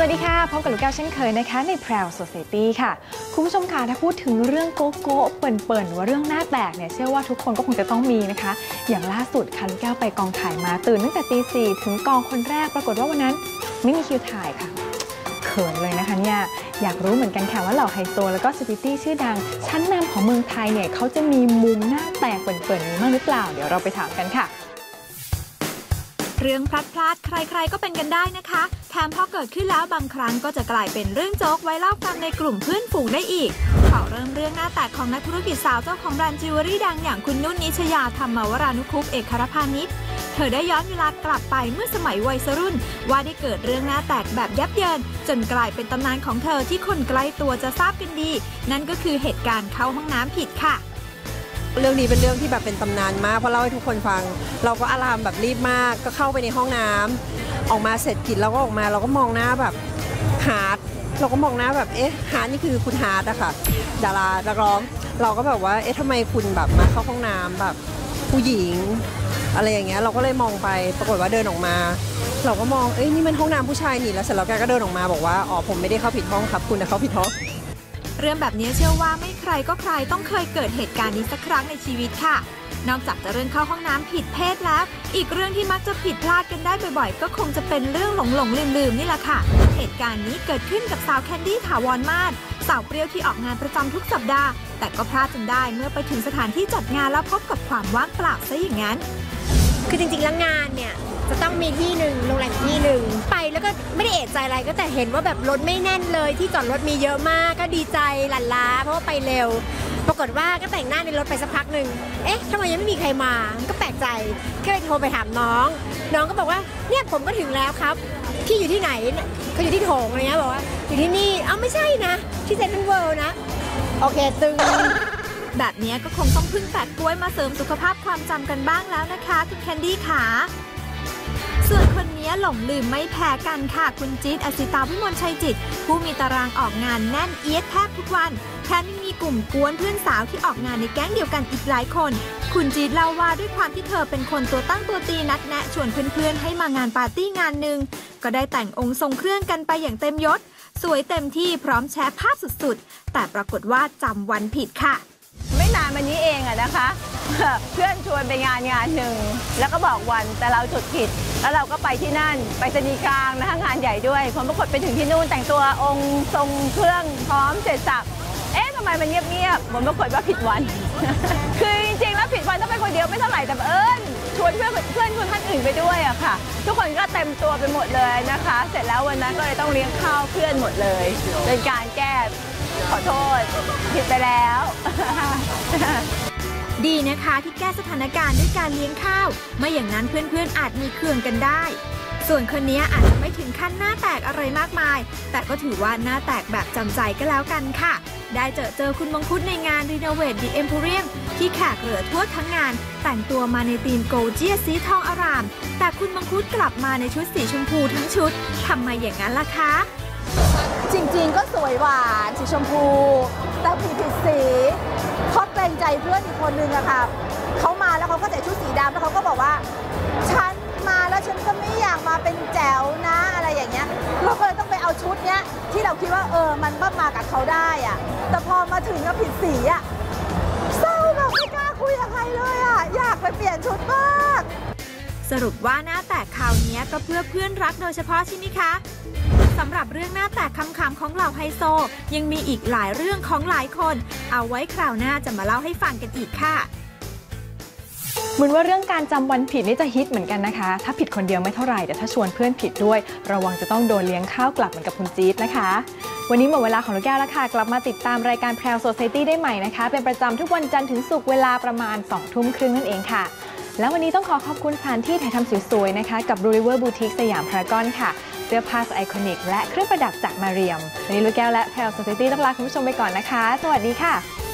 สวัสดีค่ะ พบกับลูกแก้วเช่นเคยนะคะ ใน p r o u d Society ค่ะ คุณผู้ชมค่ะถ้าพูดถึงเรื่องโกโก้เปิ่นๆหรือว่าเรื่องหน้าแตกเนี่ยเชื่อว่าทุกคนก็คงจะต้องมีนะคะ อย่างล่าสุดค่ะลูกแก้วไปกองถ่ายมาตื่นตั้งแต่ตีสี่ถึงกองคนแรก ปรากฏว่าวันนั้นไม่มีคิวถ่ายค่ะเขินเลยนะคะเนี่ยอยากรู้เหมือนกันค่ะว่าเหล่าไฮโซแล้วก็เซเลบริตี้ชื่อดัง ชั้นนำของเมืองไทยเนี่ยเขาจะมีมุมหน้าแตกเปิ่นๆนี้บ้างหรือเปล่า เดี๋ยวเราไปถามกันค่ะ เรื่องพลัดพลาดใครๆก็เป็นกันได้นะคะ แถมพอเกิดขึ้นแล้วบางครั้งก็จะกลายเป็นเรื่องโจ๊กไว้เล่ากันในกลุ่มเพื่อนฝูงได้อีกขอเริ่มเรื่องหน้าแตกของนักธุรกิจสาวเจ้าของแบรนด์จิวเวลรี่ดังอย่างคุณนุ่นนิชยาธรรมวรานุคุปต์เอกรพานิชเธอได้ย้อนเวลากลับไปเมื่อสมัยวัยรุ่น ว่าได้เกิดเรื่องหน้าแตกแบบยับเยิน จนกลายเป็นตำนานของเธอที่คนใกล้ตัวจะทราบกันดี นั่นก็คือเหตุการณ์เข้าห้องน้ำผิดค่ะ เรื่องนี้เป็นเรื่องที่แบบเป็นตำนานมากเพราะเล่าให้ทุกคนฟัง เราก็อารามแบบรีบมากก็เข้าไปในห้องน้ำออกมาเสร็จกินเราก็ออกมาเราก็มองหน้าแบบฮาร์ดเราก็มองหน้าแบบเอ๊ะฮาร์ดนี่คือคุณฮาร์ดอะค่ะดารานักร้อง เราก็แบบว่าเอ๊ะทำไมคุณแบบมาเข้าห้องน้ำแบบผู้หญิง อะไรอย่างเงี้ยเราก็เลยมองไปปรากฏว่าเดินออกมา เราก็มองเอ้ยนี่มันห้องน้ำผู้ชายนี่แล้วเสร็จแล้วแกก็เดินออกมาบอกว่าอ๋อผมไม่ได้เข้าผิดห้องครับคุณนะเข้าผิดห้อง เรื่องแบบนี้เชื่อว่าไม่ใครก็ใครต้องเคยเกิดเหตุการณ์นี้สักครั้งในชีวิตค่ะ นอกจากจะเรื่องเข้าห้องน้ำผิดเพศแล้ว อีกเรื่องที่มักจะผิดพลาดกันได้บ่อยๆ ก็คงจะเป็นเรื่องหลงหลงลืมลืมนี่แหละค่ะ เหตุการณ์นี้เกิดขึ้นกับสาวแคนดี้ถาวรมาศสาวเปรี้ยวที่ออกงานประจำทุกสัปดาห์ แต่ก็พลาดจนได้เมื่อไปถึงสถานที่จัดงานแล้วพบกับความว่างเปล่าซะอย่างนั้น คือจริงๆแล้วงานเนี่ยจะต้องมีที่หนึ่งโรงแรมที่หนึ่งไปแล้วก็ไม่ได้เอะใจอะไรก็แต่เห็นว่าแบบรถไม่แน่นเลยที่จอดรถมีเยอะมากก็ดีใจหลั่นล้าเพราะว่าไปเร็ว ปรากฏว่าก็แต่งหน้าในรถไปสักพักหนึ่งเอ๊ะทำไมยังไม่มีใครมาก็แปลกใจก็เลยโทรไปถามน้อง น้องก็บอกว่าเนี่ยผมก็ถึงแล้วครับพี่อยู่ที่ไหนก็อยู่ที่โถงอะไรเงี้ยบอกว่าอยู่ที่นี่เอ้าไม่ใช่นะ ที่เซนทรัลเวิลด์นะ โอเคตึง แบบนี้ก็คงต้องพึ่งแปดกล้วยมาเสริมสุขภาพความจำกันบ้างแล้วนะคะ คุณแคนดี้ขาส่วนคนนี้หลงลืมไม่แพ้กันค่ะ คุณจี๊ดอสิตาวิมลชัยจิต ผู้มีตารางออกงานแน่นเอียดแทบทุกวันแถมยังมีกลุ่มกวนเพื่อนสาวที่ออกงานในแก๊งเดียวกันอีกหลายคน คุณจี๊ดเล่าว่าด้วยความที่เธอเป็นคนตัวตั้งตัวตีนัดแนะชวนเพื่อนๆ ให้มางานปาร์ตี้งานหนึ่งก็ได้แต่งองค์ทรงเครื่องกันไปอย่างเต็มยศ สวยเต็มที่พร้อมแชร์ภาพสุดๆ แต่ปรากฏว่าจำวันผิดค่ะ ไม่นานมานี้เองอะนะคะ เพื่อนชวนไปงานงานหนึ่ง แล้วก็บอกวันแต่เราจุดผิด แล้วเราก็ไปที่นั่น ไปสนีกลางนะคะงานใหญ่ด้วยผลปรากฏไปถึงที่นู่นแต่งตัวองค์ทรงเครื่องพร้อมเสร็จสับเอ๊ะทำไมมันเงียบๆผลปรากฏว่าผิดวัน คือจริงๆแล้วผิดวันถ้าไปคนเดียวไม่เท่าไหร่แต่เอิญชวนเพื่อนเพื่อนชวนท่านอื่นไปด้วยอะค่ะ ทุกคนก็เต็มตัวไปหมดเลยนะคะ เสร็จแล้ววันนั้นก็เลยต้องเลี้ยงข้าวเพื่อนหมดเลย เป็นการแก้ ขอโทษ ผิดไปแล้ว ดีนะคะที่แก้สถานการณ์ด้วยการเลี้ยงข้าว ไม่อย่างนั้นเพื่อนๆอาจมีเครื่องกันได้ ส่วนคนนี้อาจจะไม่ถึงขั้นหน้าแตกอะไรมากมาย แต่ก็ถือว่าหน้าแตกแบบจำใจก็แล้วกันค่ะ ได้เจอเจอคุณมังคุดในงาน Renovate the Emporium ที่แขกเหลือทั่วทั้งงาน แต่งตัวมาในธีมโกลเจียสีทองอาราม แต่คุณมังคุดกลับมาในชุดสีชมพูทั้งชุดทำไมอย่างนั้นล่ะคะ จริงๆ ก็สวยหวานสีชมพู แต่ผิดผิดสีเขาเกรงใจเพื่อนอีกคนนึงอะค่ะเขามาแล้วเขาก็ใส่ชุดสีดำแล้วเขาก็บอกว่า ฉันมาแล้วฉันก็ไม่อยากมาเป็นแจ๋วนะ อะไรอย่างเงี้ยเราก็เลยต้องไปเอาชุดเนี้ย ที่เราคิดว่าเออมันก็มากับเขาได้อะแต่พอมาถึงก็ผิดสีอะเศร้าแบบไม่กล้าคุยกับใครเลยอะอยากไปเปลี่ยนชุดมากสรุปว่าหน้าแตกคราวนี้ก็เพื่อเพื่อนรักโดยเฉพาะใช่ไหมคะ สำหรับเรื่องหน้าแตกคำๆของเหล่าไฮโซ ยังมีอีกหลายเรื่องของหลายคน เอาไว้คราวหน้าจะมาเล่าให้ฟังกันอีกค่ะเหมือนว่าเรื่องการจำวันผิดนี่จะฮิตเหมือนกันนะคะ ถ้าผิดคนเดียวไม่เท่าไหร่แต่ถ้าชวนเพื่อนผิดด้วย ระวังจะต้องโดนเลี้ยงข้าวกลับเหมือนกับคุณจี๊ดนะคะ วันนี้หมดเวลาของลูกแก้วแล้วค่ะ กลับมาติดตามรายการแพรวโซเซตี้ได้ใหม่นะคะ เป็นประจำทุกวันจันทร์ถึงศุกร์เวลาประมาณ2ทุ่มครึ่งนั่นเองค่ะ แล้ววันนี้ต้องขอขอบคุณสถานที่ถ่ายทำสวยๆนะคะ กับ Blue River Boutique สยามพารากอนค่ะ เสื้อผ้าไอคอนิก และเครื่องประดับจากมาเรียม วันนี้ลูกแก้วและแพรวสซซ i ตี้ต้องลาคุณผู้ชมไปก่อนนะคะ สวัสดีค่ะ